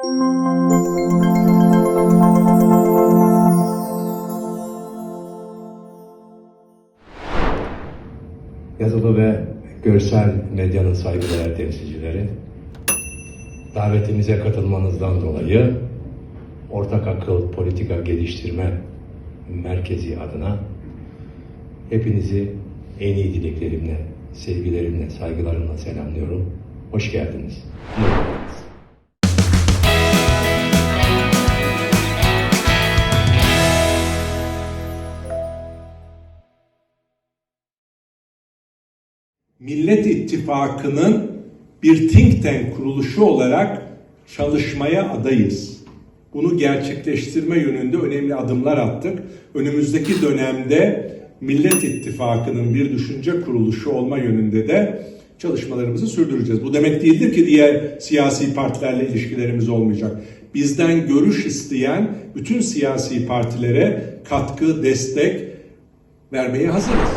Yazılı ve görsel medyanın saygıdeğer temsilcileri, davetimize katılmanızdan dolayı Ortak Akıl Politika Geliştirme Merkezi adına hepinizi en iyi dileklerimle, sevgilerimle, saygılarımla selamlıyorum. Hoş geldiniz. Mutlu geldiniz. Millet İttifakı'nın bir think tank kuruluşu olarak çalışmaya adayız. Bunu gerçekleştirme yönünde önemli adımlar attık. Önümüzdeki dönemde Millet İttifakı'nın bir düşünce kuruluşu olma yönünde de çalışmalarımızı sürdüreceğiz. Bu demek değildir ki diğer siyasi partilerle ilişkilerimiz olmayacak. Bizden görüş isteyen bütün siyasi partilere katkı, destek vermeye hazırız.